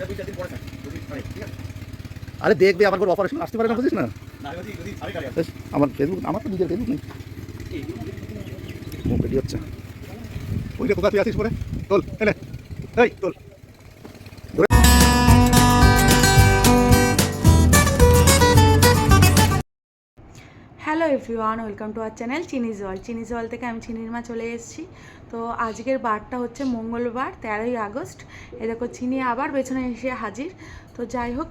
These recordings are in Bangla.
এটা দুই চার দিন পরে থাকে। যদি হয় ঠিক আছে? আরে দেখবে আমার কোনো অপারেশন আসতে পারে না বুঝিস না? আমার ফেসবুক আমার তো নিজের ফেসবুক নেই। রেডি হচ্ছে ওই যে কোথা তুই আছিস পরে? তোল এনে এই তোল। Hello everyone welcome to our channel চিনি জল চিনি জল থেকে আমি চিনির মা চলে এসেছি। তো আজকের বারটা হচ্ছে মঙ্গলবার, তেরোই আগস্ট। এ দেখো, চিনি আবার পেছনে এসে হাজির। তো যাই হোক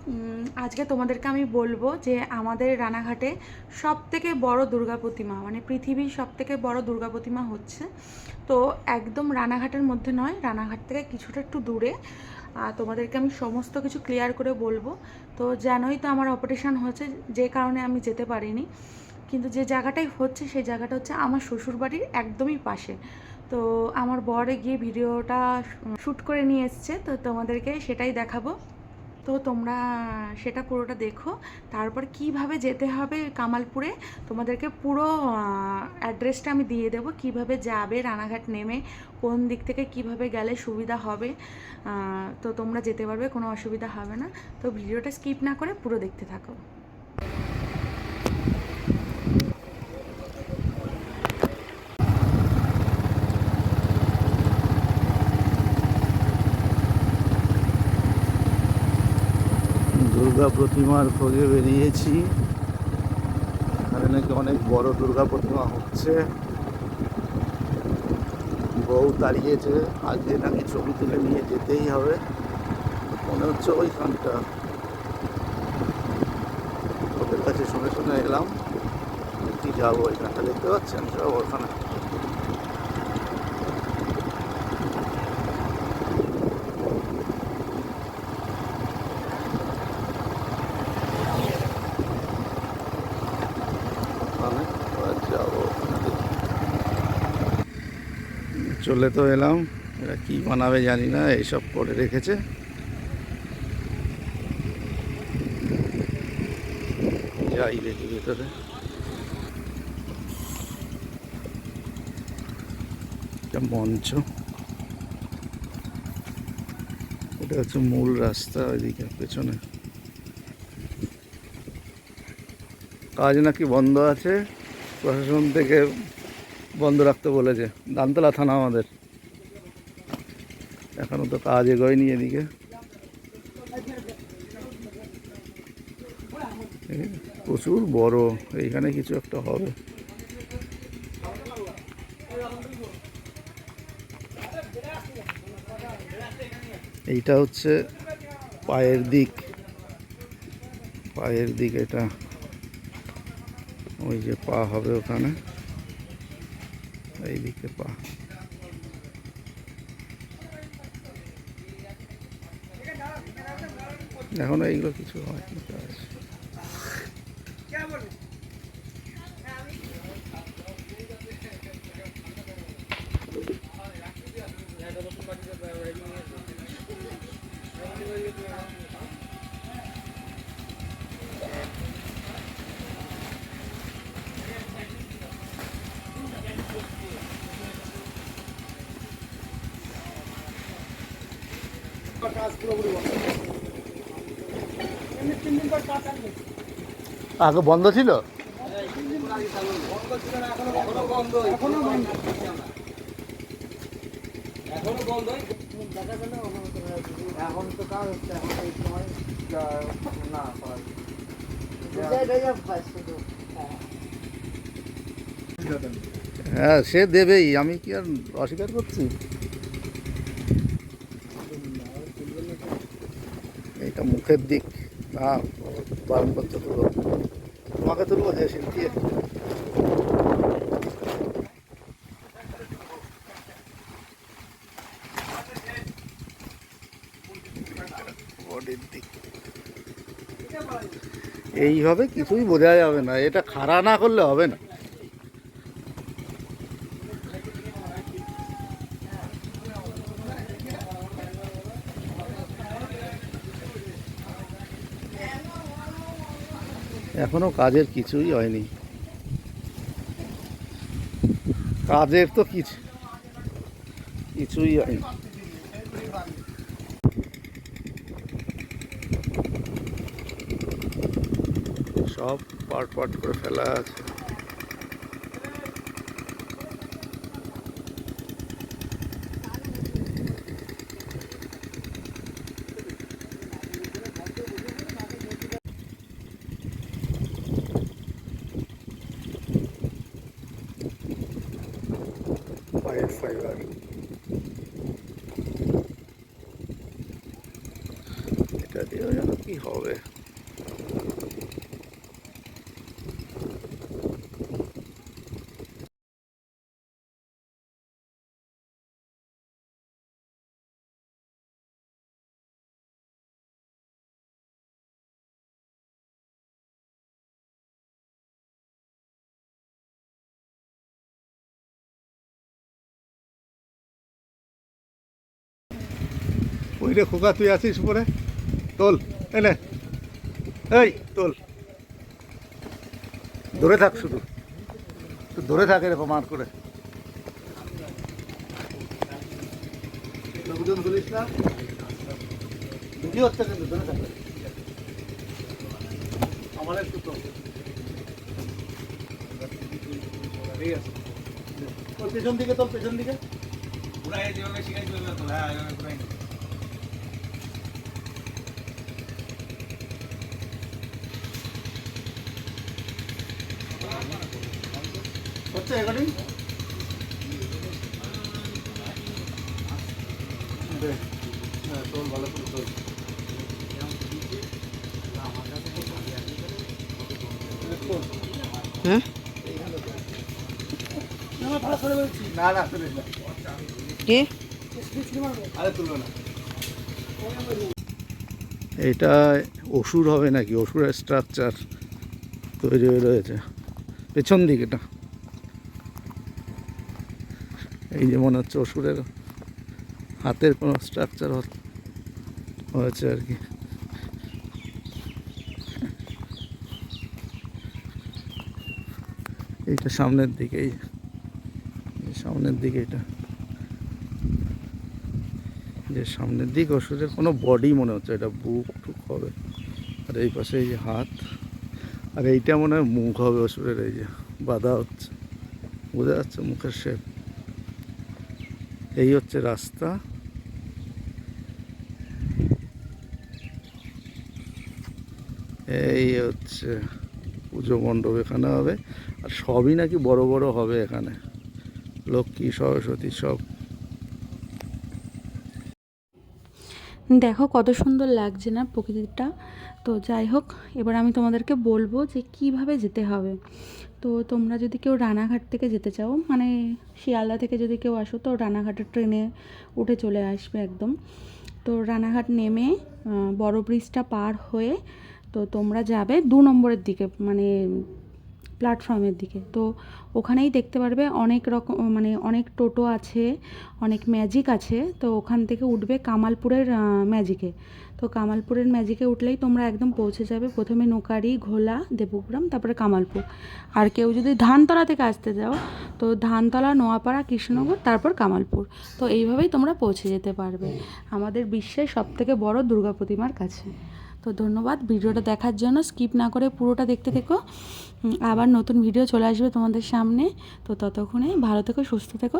আজকে তোমাদেরকে আমি বলব যে আমাদের রানাঘাটে সব থেকে বড় দুর্গা প্রতিমা মানে পৃথিবীর সব থেকে বড় দুর্গা প্রতিমা হচ্ছে। তো একদম রানাঘাটের মধ্যে নয়, রানাঘাট থেকে কিছুটা একটু দূরে। আর তোমাদেরকে আমি সমস্ত কিছু ক্লিয়ার করে বলব। তো জানোই তো আমার অপারেশন হয়েছে, যে কারণে আমি যেতে পারিনি। কিন্তু যে জায়গাটাই হচ্ছে, সেই জায়গাটা হচ্ছে আমার শ্বশুরবাড়ির একদমই পাশে। তো আমার বরে গিয়ে ভিডিওটা শ্যুট করে নিয়ে এসছে, তো তোমাদেরকে সেটাই দেখাবো। তো তোমরা সেটা পুরোটা দেখো। তারপর কীভাবে যেতে হবে কামালপুরে, তোমাদেরকে পুরো অ্যাড্রেসটা আমি দিয়ে দেবো। কীভাবে যাবে, রানাঘাট নেমে, কোন দিক থেকে কীভাবে গেলে সুবিধা হবে তো তোমরা যেতে পারবে, কোনো অসুবিধা হবে না। তো ভিডিওটা স্কিপ না করে পুরো দেখতে থাকো। দুর্গা প্রতিমার খোঁজে বেরিয়েছি। এখানে নাকি অনেক বড় দুর্গা প্রতিমা হচ্ছে। বউ দাঁড়িয়েছে আজকে নাকি ছবি তুলে নিয়ে যেতেই হবে। মনে হচ্ছে ওইখানটা। ওদের কাছে শুনে শুনে এলাম কি যাব ওইখানটা। দেখতে পাচ্ছেন সব ওখানে এবার যাব ওখানে দেখি। চলে তো এলাম। এরা কি বানাবে জানি না, এইসব করে রেখেছে। যাই দেখি ভেতরে। একটা মঞ্চ। এটা হচ্ছে মূল রাস্তা ওইদিকে পেছনে। কাজ নাকি বন্ধ আছে। প্রশাসন থেকে বন্ধ রাখতে বলেছে দামতলা থানা আমাদের। এখনও তো কাজ এগোয়নি এদিকে। প্রচুর বড়, এইখানে কিছু একটা হবে। এইটা হচ্ছে পায়ের দিক। পায়ের দিক এটা। ওই যে পা হবে ওখানে। এইদিকে পা এখনও এইগুলো কিছু হয়নি আগে বন্ধ ছিল? এখন তো কাজ হচ্ছে এখন এই সময় না হ্যাঁ সে দেবেই। আমি কি আর অস্বীকার করছি এইটা মুখের দিক না বারণ করতে তুলো তোমাকে তুলবো যে শিল্পী এইভাবে কিছুই বোঝা যাবে না। এটা খাড়া না করলে হবে না। এখনও কাজের কিছুই হয়নি। কাজের তো কিছু, কিছুই হয়নি। সব পাট পাট করে ফেলা আছে। পায়ের ফাইবার এটা দিয়েও যেন কি হবে ওই রে খোকা, তুই আছিস উপরে? তোল এনে এই, তোল। ধরে থাক শুধু। ধরে থাক এরকম আর করে। আমার একটু ঠিক আছে। পেছন দিকে তোল পেছন দিকে। পুরাই যেভাবে শিখাইছিল তো হ্যাঁ হচ্ছে রেকর্ডিং হ্যাঁ ভালো করে তোল হ্যাঁ? না না তুলিস আরে তুলবে না। এটা অসুর হবে নাকি? অসুরের স্ট্রাকচার তৈরি হয়ে রয়েছে। পেছন দিক এটা। এই যে মনে হচ্ছে অসুরের হাতের কোনো স্ট্রাকচার হয়েছে আর কি। এইটা সামনের দিকে এই সামনের দিকে এটা। যে সামনের দিক অসুরের কোনো বডি মনে হচ্ছে, এটা বুক টুক হবে। আর এই পাশে এই যে হাত। আর এইটা মনে হয় মুখ হবে অসুরের, এই যে বাধা হচ্ছে। বোঝা যাচ্ছে মুখের শেপ এই হচ্ছে রাস্তা। এই হচ্ছে পুজো মণ্ডপ এখানে হবে। আর সবই নাকি বড় বড় হবে এখানে। লক্ষ্মী, সরস্বতী সব। দেখো কত সুন্দর লাগছে না প্রকৃতিটা। তো যাই হোক, এবার আমি তোমাদেরকে বলব যে কীভাবে যেতে হবে। তো তোমরা যদি কেউ রানাঘাট থেকে যেতে চাও মানে শিয়ালদা থেকে যদি কেউ আসো, তো রানাঘাটের ট্রেনে উঠে চলে আসবে একদম। তো রানাঘাট নেমে বড় ব্রিজটা পার হয়ে, তো তোমরা যাবে দু নম্বরের দিকে মানে প্ল্যাটফর্মের দিকে। তো ওখানেই দেখতে পারবে অনেক রকম মানে অনেক টোটো আছে অনেক ম্যাজিক আছে। তো ওখান থেকে উঠবে কামালপুরের ম্যাজিকে তো কামালপুরের ম্যাজিকে উঠলেই তোমরা একদম পৌঁছে যাবে। প্রথমে নোকারি ঘোলা দেবগ্রাম তারপরে কামালপুর। আর কেউ যদি ধানতলা থেকে আসতে যাও তো ধানতলা নোয়াপাড়া কৃষ্ণনগর তারপর কামালপুর। তো এইভাবেই তোমরা পৌঁছে যেতে পারবে। আমাদের বিশ্বের সবথেকে বড় দুর্গা প্রতিমার কাছে। তো ধন্যবাদ ভিডিওটা দেখার জন্য। স্কিপ না করে পুরোটা দেখতে থেকো। আবার নতুন ভিডিও চলে আসবে তোমাদের সামনে। তো ততক্ষণে ভালো থেকো, সুস্থ থেকো।